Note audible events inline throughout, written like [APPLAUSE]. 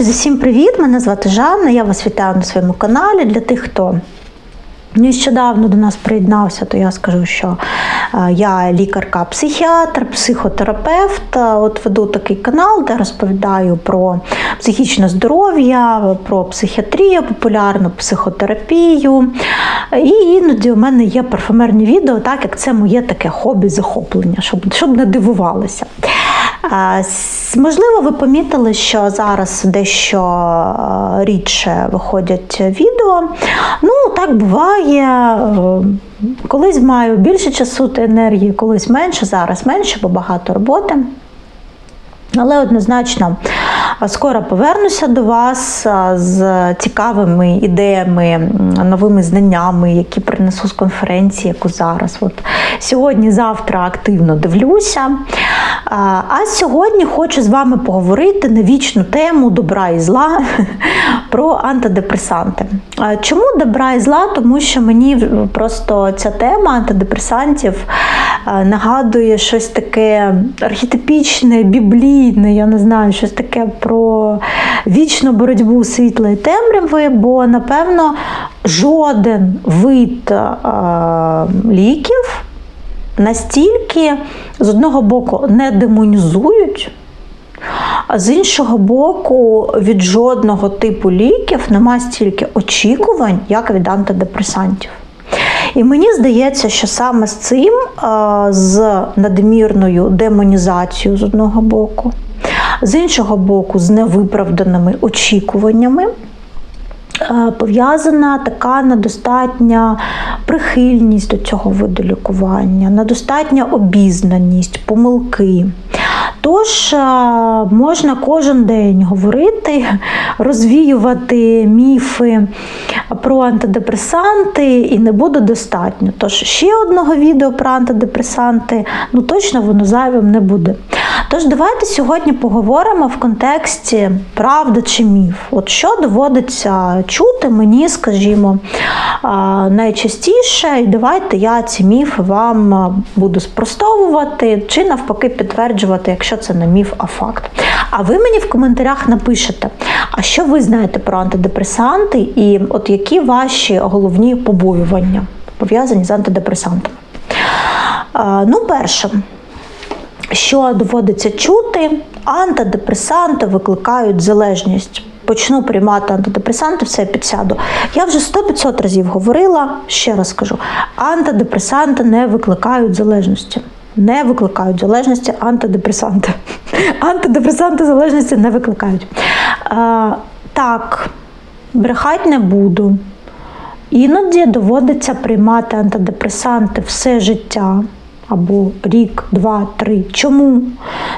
Друзі, всім привіт! Мене звати Жанна. Я вас вітаю на своєму каналі. Для тих, хто нещодавно до нас приєднався, то я скажу, що я лікарка-психіатр, психотерапевт. Е, От веду такий канал, де розповідаю про психічне здоров'я, про психіатрію, популярну психотерапію. І іноді у мене є парфумерні відео, так як це моє таке хобі захоплення, щоб, щоб не дивувалися. Можливо, ви помітили, що зараз дещо е, рідше виходять відео. Ну, так буває. Колись маю більше часу та енергії, колись менше, зараз менше, бо багато роботи. Але однозначно скоро повернуся до вас з цікавими ідеями, новими знаннями, які принесу з конференції, яку зараз. От сьогодні, завтра активно дивлюся. А сьогодні хочу з вами поговорити на вічну тему добра і зла [LAUGHS] про антидепресанти. Чому добра і зла? Тому що мені просто ця тема антидепресантів нагадує щось таке архетипічне, біблійне, я не знаю, щось таке про вічну боротьбу світла і темряви, бо напевно жоден вид е, ліків настільки з одного боку не демонізують. А з іншого боку, від жодного типу ліків нема стільки очікувань, як від антидепресантів. І мені здається, що саме з цим, з надмірною демонізацією з одного боку, з іншого боку, з невиправданими очікуваннями. е, Пов'язана така недостатня прихильність до цього виду лікування, недостатня обізнаність, помилки. Тож е, можна кожен день говорити, [LAUGHS] розвіювати міфи про антидепресанти і не буде достатньо. Тож ще одного відео про антидепресанти, ну точно воно зайвим не буде. Тож давайте сьогодні поговоримо в контексті правда чи міф. От що доводиться чути мені, скажімо, найчастіше, і давайте я ці міфи вам буду спростовувати чи навпаки підтверджувати, якщо це не міф, а факт. А ви мені в коментарях напишете, а що ви знаєте про антидепресанти, і от які ваші головні побоювання пов'язані з антидепресантами. Ну, перше, що доводиться чути, антидепресанти викликають залежність. Почну приймати антидепресанти, все підсяду. Я вже 100-500 разів говорила, ще раз кажу: антидепресанти не викликають залежності. Не викликають залежності антидепресанти. [LAUGHS] Антидепресанти залежності не викликають. А, так, брехать не буду. Іноді доводиться приймати антидепресанти все життя або рік, два, три. Чому?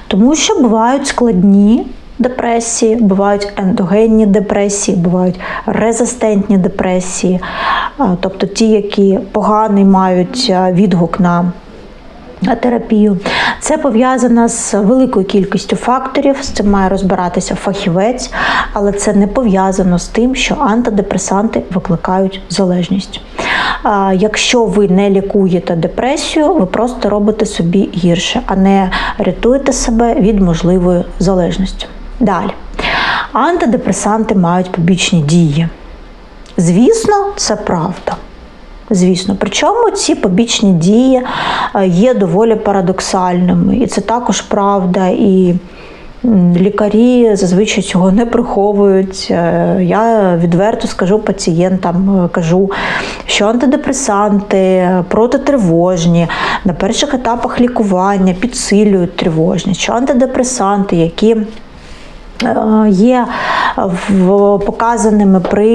Тому що бувають складні депресії, бувають ендогенні депресії, бувають резистентні депресії, тобто ті, які поганий мають відгук на терапію. Це пов'язано з великою кількістю факторів, з цим має розбиратися фахівець, але це не пов'язано з тим, що антидепресанти викликають залежність. Якщо ви не лікуєте депресію, ви просто робите собі гірше, а не рятуєте себе від можливої залежності. Далі. Антидепресанти мають побічні дії. Звісно, це правда. Звісно, причому ці побічні дії е, є доволі парадоксальними, і це також правда. І лікарі зазвичай цього не приховують. Е, Я відверто скажу пацієнтам, е, кажу, що антидепресанти протитривожні на перших етапах лікування підсилюють тривожність, що антидепресанти, які є показаними при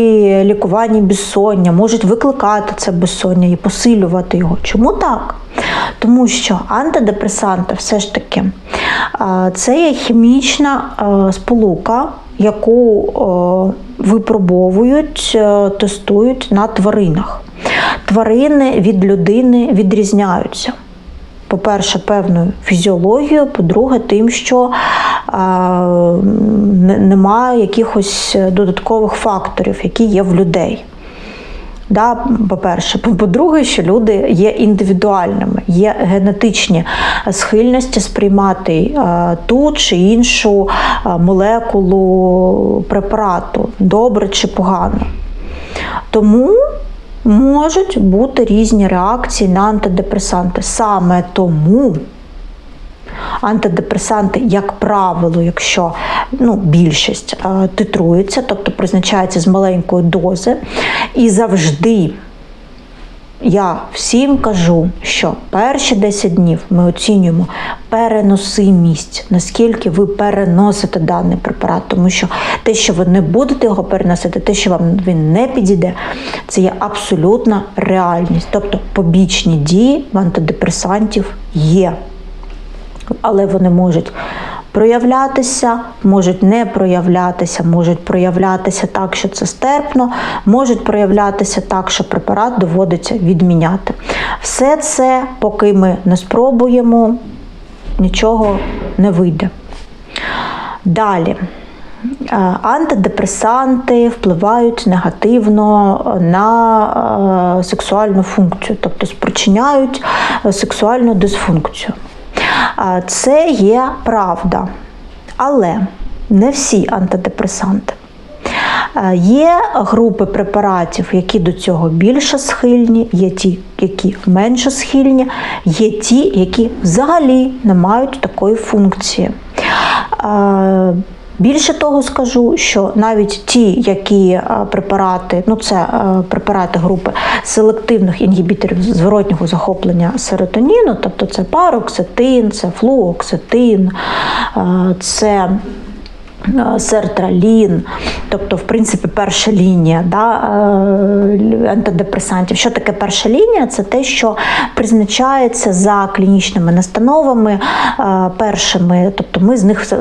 лікуванні безсоння, можуть викликати це безсоння і посилювати його. Чому так? Тому що антидепресанти все ж таки е, це є хімічна е, сполука, яку е, випробовують, е, тестують на тваринах. Тварини від людини відрізняються. По-перше, певною фізіологією, по-друге, тим, що е, немає якихось додаткових факторів, які є в людей. Да, По-перше, по-друге, що люди є індивідуальними, є генетичні схильності сприймати е, ту чи іншу е, молекулу препарату, добре чи погано. Тому можуть бути різні реакції на антидепресанти. Саме тому антидепресанти, як правило, якщо ну, більшість е, титрується, тобто призначається з маленької дози, і завжди. Я всім кажу, що перші 10 днів ми оцінюємо переносимість, наскільки ви переносите даний препарат, тому що те, що ви не будете його переносити, те, що вам він не підійде, це є абсолютна реальність. Тобто побічні дії в антидепресантів є але вони можуть проявлятися, можуть не проявлятися, можуть проявлятися так, що це стерпно, можуть проявлятися так, що препарат доводиться відміняти. Все це, поки ми не спробуємо, нічого не вийде. Далі. Е, антидепресанти впливають негативно на е, сексуальну функцію, тобто спричиняють е, сексуальну дисфункцію. Це є правда. Але не всі антидепресанти. Є групи препаратів, які до цього більше схильні, є ті, які менше схильні, є ті, які взагалі не мають такої функції. Більше того скажу, що навіть ті, які е, препарати, ну це е, препарати групи селективних інгібіторів зворотнього захоплення серотоніну, тобто це пароксетин, це флуоксетин, е, це сертралін, тобто, в принципі, перша лінія да, е, антидепресантів. Що таке перша лінія? Це те, що призначається за клінічними настановами е, першими, тобто ми з них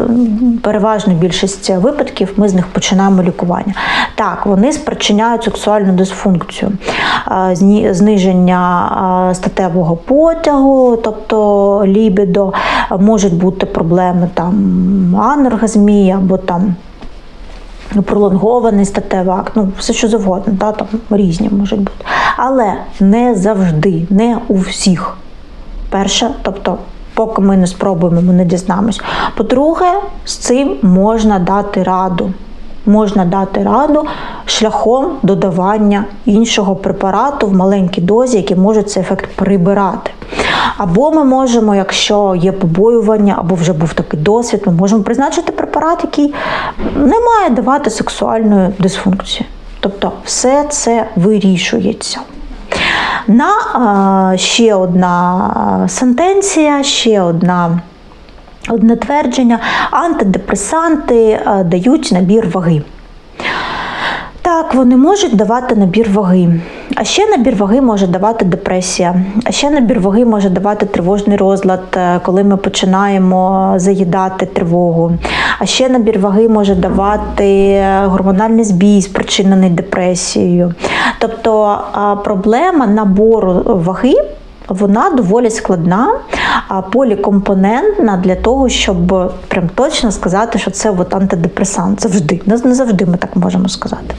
переважна більшість випадків ми з них починаємо лікування. Так, вони спричиняють сексуальну дисфункцію, зниження статевого потягу, тобто лібідо, можуть бути проблеми там аноргазмії або або там ну, пролонгований статевий акт, ну все що завгодно, да, там різні можуть бути. Але не завжди, не у всіх. Перше, тобто, поки ми не спробуємо, ми не дізнаємось. По-друге, з цим можна дати раду. Можна дати раду шляхом додавання іншого препарату в маленькій дозі, який може цей ефект прибирати. Або ми можемо, якщо є побоювання, або вже був такий досвід, ми можемо призначити препарат, який не має давати сексуальної дисфункції. Тобто все це вирішується. На ще одна сентенція, ще одна. Одне твердження, антидепресанти дають набір ваги. Так, вони можуть давати набір ваги. А ще набір ваги може давати депресія. А ще набір ваги може давати тривожний розлад, е, коли ми починаємо заїдати тривогу. А ще набір ваги може давати гормональний збій, спричинений депресією. Тобто проблема набору ваги вона доволі складна, полікомпонентна для того, щоб прям точно сказати, що це от антидепресант. Завжди, не завжди ми так можемо сказати.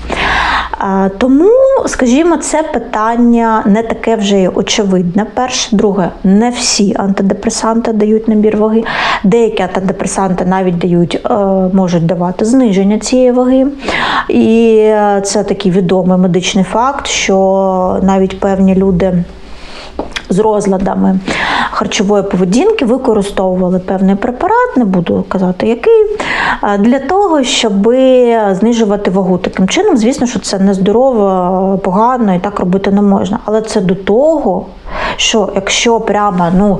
Тому, скажімо, це питання не таке вже очевидне. Перше, друге, не всі антидепресанти дають набір ваги. Деякі антидепресанти навіть дають, е, можуть давати зниження цієї ваги. І це такий відомий медичний факт, що навіть певні люди з розладами харчової поведінки використовували певний препарат, не буду казати який, для того, щоб знижувати вагу. Таким чином, звісно, що це нездорово, погано і так робити не можна. Але це до того, що якщо прямо ну,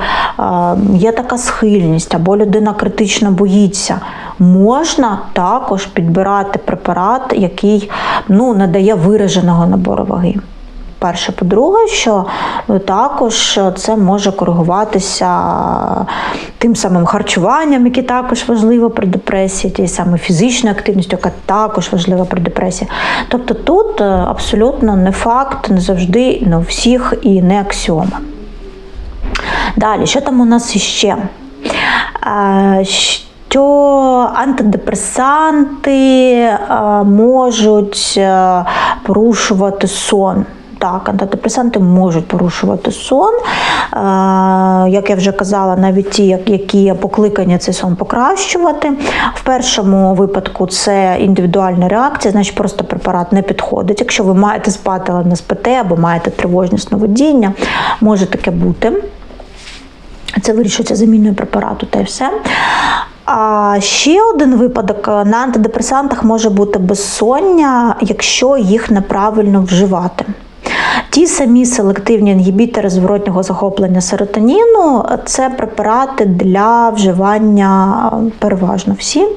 є така схильність або людина критично боїться, можна також підбирати препарат, який ну, надає вираженого набору ваги. Перше, по-друге, що ну, також це може коригуватися тим самим харчуванням, яке також важливо при депресії, тією самою фізичною активністю, яка також важлива при депресії. Тобто тут е, абсолютно не факт, не завжди, не у всіх і не аксіома. Далі, що там у нас іще? Е, що антидепресанти можуть порушувати сон. Так, антидепресанти можуть порушувати сон. Е, Як я вже казала, навіть ті, як- які покликані цей сон покращувати. В першому випадку це індивідуальна реакція, значить просто препарат не підходить. Якщо ви маєте спати, але не спите, або маєте тривожні сновидіння, може таке бути. Це вирішується заміною препарату та й все. А ще один випадок е, на антидепресантах може бути безсоння, якщо їх неправильно вживати. Ті самі селективні інгібітори зворотнього захоплення серотоніну це препарати для вживання переважно всі,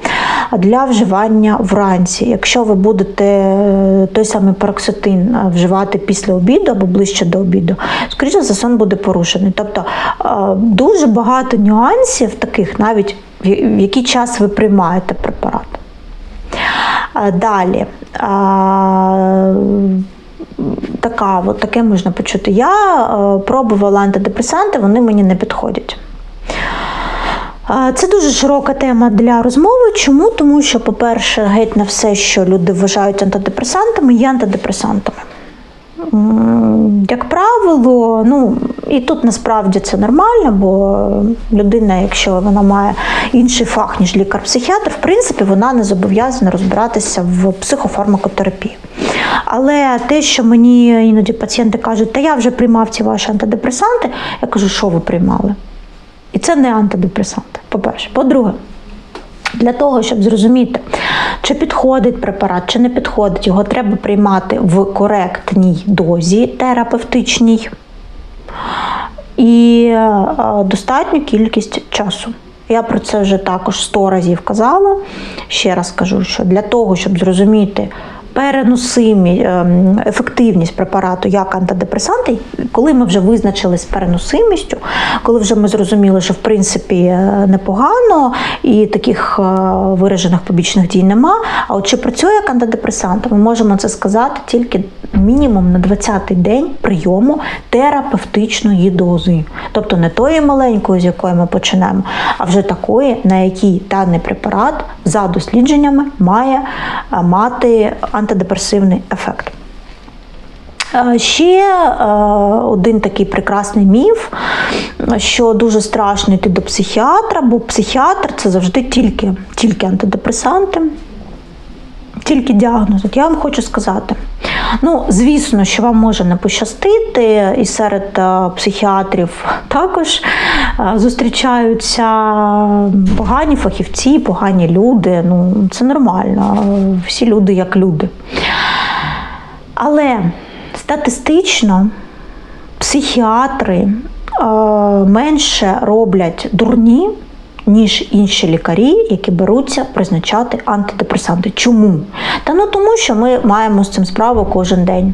для вживання вранці. Якщо ви будете е, той самий пароксетин е, вживати після обіду або ближче до обіду, скоріше за сон буде порушений. Тобто е, дуже багато нюансів таких, навіть в який час ви приймаєте препарат. Далі. Така, от таке можна почути. Я е, пробувала антидепресанти, вони мені не підходять. Е, Це дуже широка тема для розмови. Чому? Тому що, по-перше, геть на все, що люди вважають антидепресантами, є антидепресантами. Як правило, ну і тут насправді це нормально, бо людина, якщо вона має інший фах, ніж лікар-психіатр, в принципі, вона не зобов'язана розбиратися в психофармакотерапії. Але те, що мені іноді пацієнти кажуть, та я вже приймав ці ваші антидепресанти, я кажу, що ви приймали? І це не антидепресанти, по-перше. По-друге, для того, щоб зрозуміти, чи підходить препарат, чи не підходить, його треба приймати в коректній дозі терапевтичній і е, достатню кількість часу. Я про це вже також сто разів казала. Ще раз кажу, що для того, щоб зрозуміти переносимі ем, ефективність препарату як антидепресанти, коли ми вже визначились з переносимістю, коли вже ми зрозуміли, що в принципі е, непогано і таких е, виражених побічних дій нема. А от чи працює як антидепресант, ми можемо це сказати тільки мінімум на 20-й день прийому терапевтичної дози. Тобто не тої маленької, з якої ми почнемо, а вже такої, на якій даний препарат за дослідженнями має е, мати антидепресивний ефект. Е, Ще е, один такий прекрасний міф, що дуже страшно йти до психіатра, бо психіатр це завжди тільки, тільки антидепресанти, тільки діагноз. От я вам хочу сказати. Ну, звісно, що вам може не пощастити, і серед е, психіатрів також е, зустрічаються погані фахівці, погані люди. Ну, це нормально. Всі люди як люди. Але статистично психіатри е, менше роблять дурні, ніж інші лікарі, які беруться призначати антидепресанти. Чому? Та ну тому, що ми маємо з цим справу кожен день.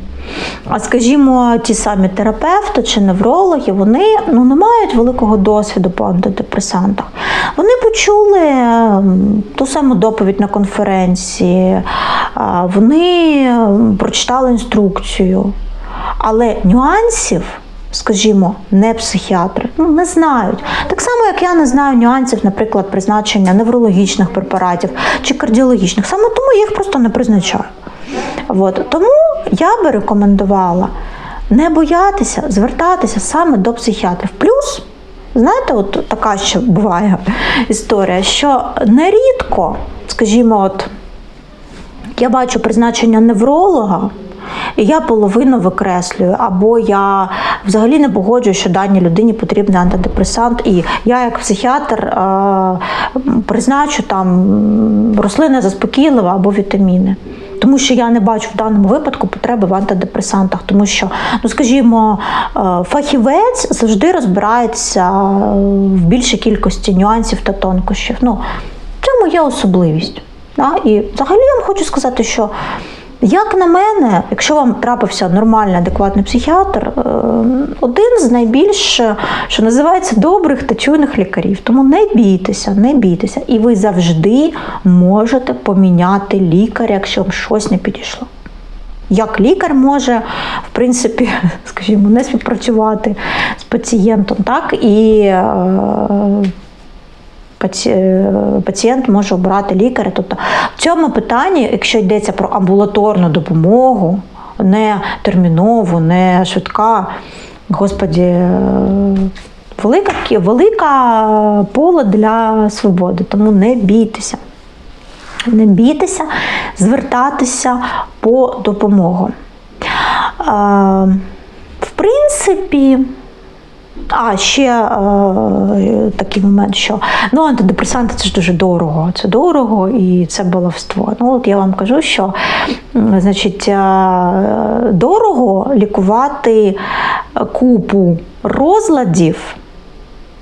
А скажімо, ті самі терапевти чи неврологи, вони ну, не мають великого досвіду по антидепресантах. Вони почули ем, ту саму доповідь на конференції, вони ем, прочитали інструкцію. Але нюансів, скажімо, не психіатри, ну не знають. Так само, як я не знаю нюансів, наприклад, призначення неврологічних препаратів чи кардіологічних. Саме тому я їх просто не призначаю. От. Тому я би рекомендувала не боятися звертатися саме до психіатрів. Плюс, знаєте, от така ще буває історія, що нерідко, скажімо, от я бачу призначення невролога, і я половину викреслюю, або я взагалі не погоджую, що даній людині потрібен антидепресант, і я, як психіатр, е, призначу там рослини заспокійлива або вітаміни. Тому що я не бачу в даному випадку потреби в антидепресантах, тому що, ну скажімо, е, фахівець завжди розбирається в більшій кількості нюансів та тонкощів. Ну, це моя особливість. Да? І взагалі я вам хочу сказати, що як на мене, якщо вам трапився нормальний, адекватний психіатр, е, один з найбільш, що називається, добрих та чуйних лікарів. Тому не бійтеся, не бійтеся. І ви завжди можете поміняти лікаря, якщо вам щось не підійшло. Як лікар може, в принципі, [LAUGHS] скажімо, не співпрацювати з пацієнтом, так і е, пацієнт може обирати лікаря. Тобто в цьому питанні, якщо йдеться про амбулаторну допомогу, не термінову, не швидка. Господі, е, велика, велика поле для свободи, тому не бійтеся. Не бійтеся звертатися по допомогу. А, в принципі, а ще е, такий момент, що ну, антидепресанти це ж дуже дорого. Це дорого і це баловство. Ну, от я вам кажу, що значить, е, дорого лікувати купу розладів,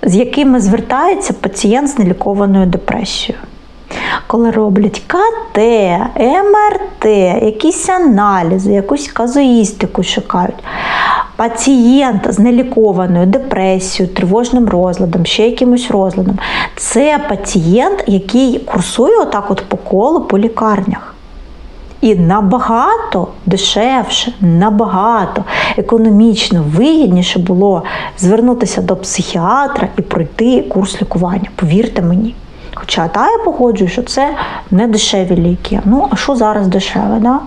з якими звертається пацієнт з нелікованою депресією. Коли роблять КТ, МРТ, якісь аналізи, якусь казуїстику шукають. Пацієнт з нелікованою депресією, тривожним розладом, ще якимось розладом це пацієнт, який курсує отак от по колу по лікарнях. І набагато дешевше, набагато економічно вигідніше було звернутися до психіатра і пройти курс лікування. Повірте мені. Хоча та я погоджую, що це не дешеві ліки. Ну, а що зараз дешеве? Да?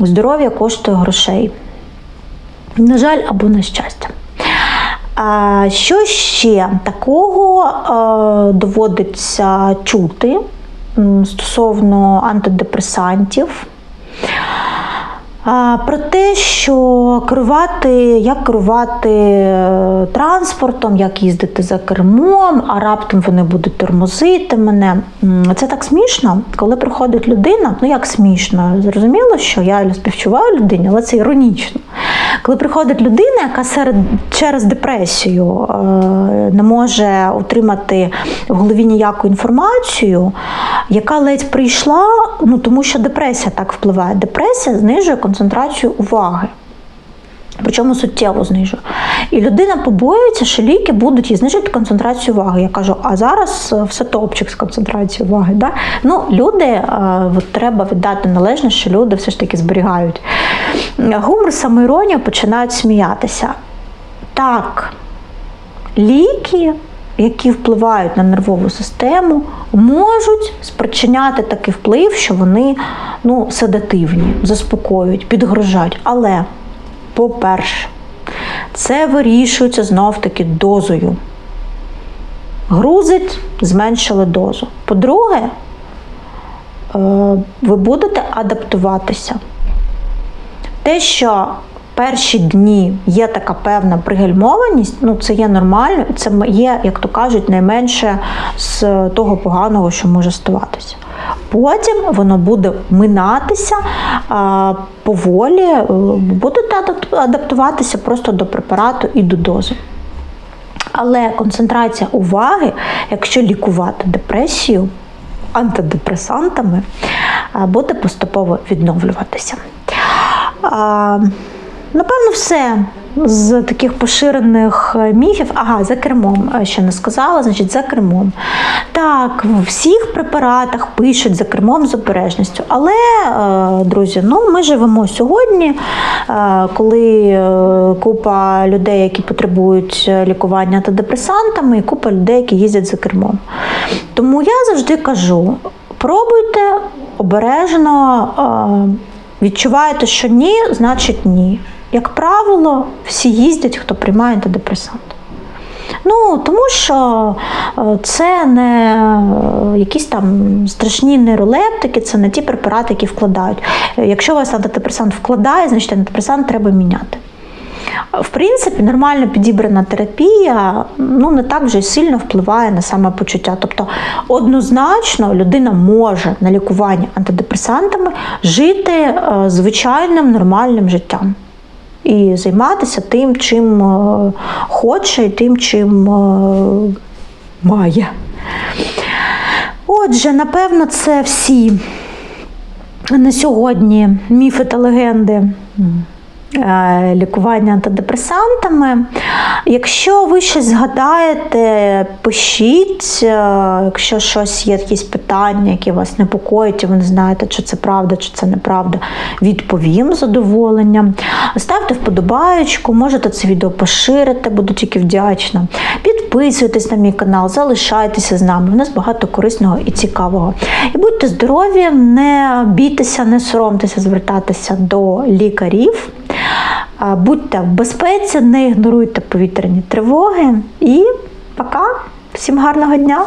Здоров'я коштує грошей. На жаль, або на щастя. А, що ще такого доводиться чути стосовно антидепресантів? Про те, що керувати, як керувати е, транспортом, як їздити за кермом, а раптом вони будуть тормозити мене. Це так смішно, коли приходить людина, ну як смішно, зрозуміло, що я співчуваю людині, але це іронічно. Коли приходить людина, яка серед, через депресію е, не може отримати в голові ніяку інформацію, яка ледь прийшла, ну тому що депресія так впливає. Депресія знижує концентрацію уваги. Причому суттєво знижує. І людина побоюється, що ліки будуть їй знижувати концентрацію уваги. Я кажу, а зараз е, все топчик з концентрацією уваги. Да? Ну, люди, е, от треба віддати належне, що люди все ж таки зберігають гумор, самоіронію, починають сміятися. Так, ліки, які впливають на нервову систему, можуть спричиняти такий вплив, що вони ну, седативні, заспокоюють, підгружають. Але, по-перше, це вирішується знов-таки дозою. Грузить, зменшили дозу. По-друге, е, ви будете адаптуватися. Те, що перші дні є така певна пригальмованість, ну це є нормально, це є, як то кажуть, найменше з того поганого, що може ставатися. Потім воно буде минатися поволі, е, будете адаптуватися просто до препарату і до дози. Але концентрація уваги, якщо лікувати депресію антидепресантами, а, буде поступово відновлюватися. Напевно, все з таких поширених е, міфів. Ага, за кермом е, ще не сказала, значить, за кермом. Так, в всіх препаратах пишуть за кермом з обережністю. Але, е, друзі, ну ми живемо сьогодні, коли купа людей, які потребують лікування антидепресантами, і купа людей, які їздять за кермом. Тому я завжди кажу: пробуйте обережно. Відчуваєте, що ні, значить ні. Як правило, всі їздять, хто приймає антидепресанти. Ну, тому що е, це не е, якісь там страшні нейролептики, це не ті препарати, які вкладають. Е, Якщо у вас антидепресант вкладає, значить антидепресант треба міняти. В принципі, нормально підібрана терапія ну, не так вже сильно впливає на самопочуття. Тобто, однозначно людина може на лікуванні антидепресантами жити звичайним нормальним життям і займатися тим, чим е, хоче, і тим, чим е, має. Отже, напевно, це всі на сьогодні міфи та легенди лікування антидепресантами. Якщо ви щось згадаєте, пишіть, е, якщо щось є якісь питання, які вас непокоїть, і ви не знаєте, чи це правда, чи це неправда, відповім з задоволенням. Ставте вподобаєчку, можете це відео поширити, буду тільки вдячна. Підписуйтесь на мій канал, залишайтеся з нами. У нас багато корисного і цікавого. І будьте здорові, не бійтеся, не соромтеся звертатися до лікарів. Будьте в безпеці, не ігноруйте повітряні тривоги. І пока! Всім гарного дня!